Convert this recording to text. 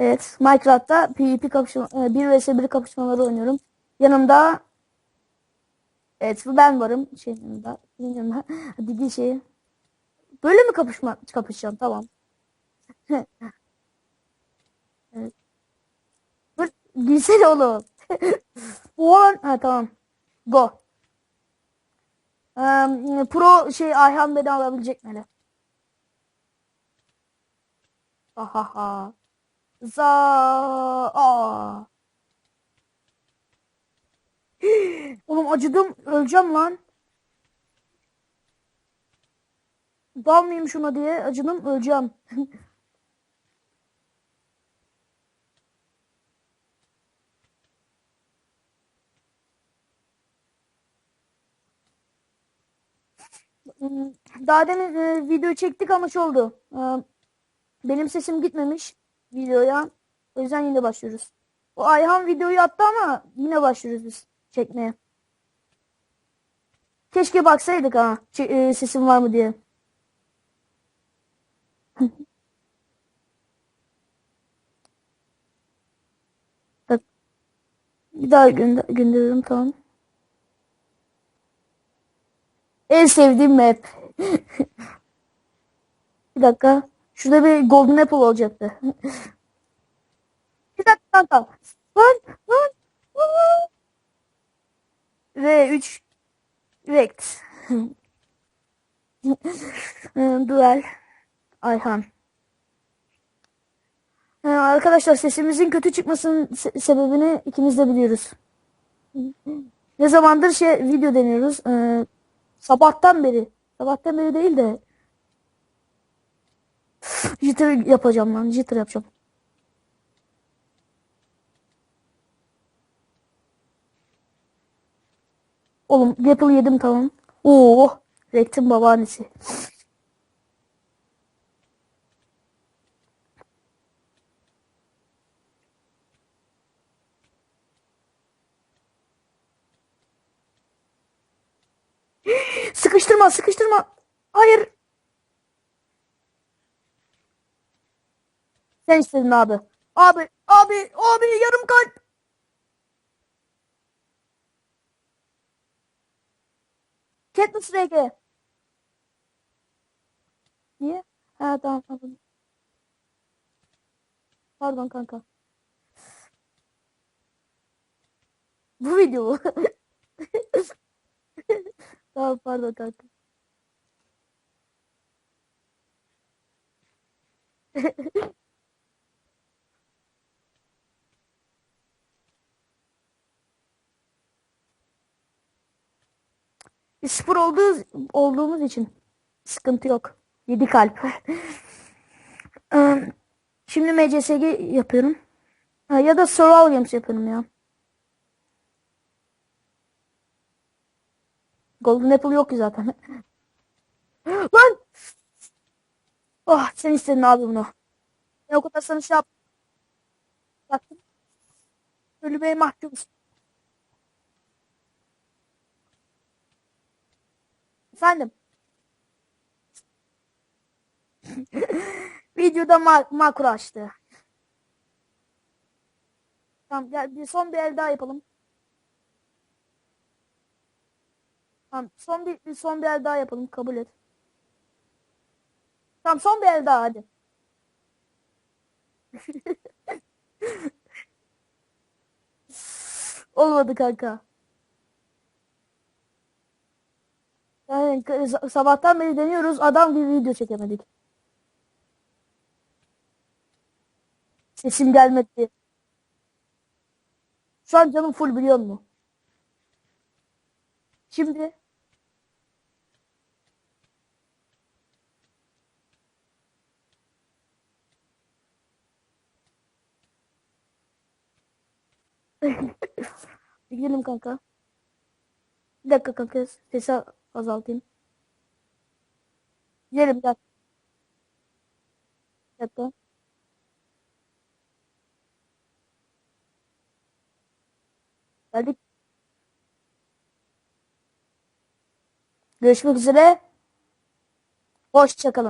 Evet, Minecraft'ta PvP kapışma, e, 1 vs 1 kapışmaları oynuyorum. Yanımda Evet, ben varım. Şey yanımda. Yanımda. Dediği şey. Böyle mi kapışma kapışacağım? Tamam. Evet. Dur, girsene oğlum. Oğlum. Ha tamam. Go. Eee, pro şey Ayhan beni alabilecek mi hele? Ahaha. Za aa. Oğlum acıdım. Öleceğim lan. Dalmayayım şuna diye acıdım. Öleceğim. Hmm, Daha demin e, video çektik ama şey oldu. E, benim sesim gitmemiş videoya. O yüzden yine başlıyoruz. O Ayhan videoyu attı ama yine başlıyoruz biz çekmeye. Keşke baksaydık ha e, sesim var mı diye. Bak, Bir daha gönder gönderiyorum tamam. En sevdiğim map. Bir dakika. Şurada bir golden apple olacaktı. Bir dakika kanka. Lan lan. lan. Ve 3 Rekt. Duel. Ayhan. Ee, arkadaşlar sesimizin kötü çıkmasının se- sebebini ikimiz de biliyoruz. Ne zamandır şey video deniyoruz. Ee, sabahtan beri. Sabahtan beri değil de jitter yapacağım lan. Jitter yapacağım. Oğlum Apple yedim tamam. Oo, Rekt'in babaannesi. Sıkıştırma, sıkıştırma. Hayır. Sen istedin abi. Abi, abi, abi yarım kalp. Katniss RG. Niye? Ha tamam anladım. Pardon kanka. Bu video mu? Tamam pardon kanka. Spor olduğu, olduğumuz için sıkıntı yok. 7 kalp. Eee, Şimdi MCSG yapıyorum. Ha, ya da Survival Games yapıyorum ya. Golden Apple yok ki zaten. Lan! Oh sen istedin abi bunu. Ben o kadar sana şey yap. Baktım. Ölüme mahkumsun. Efendim. Videoda ma makro açtı. Tamam gel bir son bir el daha yapalım. Tamam son bir, bir son bir el daha yapalım kabul et. Tamam son bir el daha hadi. Olmadı kanka. Sabahtan beri deniyoruz. Adam gibi video çekemedik. Sesim gelmedi. Şu an canım full biliyor musun? Şimdi gidelim kanka. Bir dakika kanka sesi azaltayım. Gidelim. Bir dakika. Geldik. Görüşmek üzere. Hoşçakalın.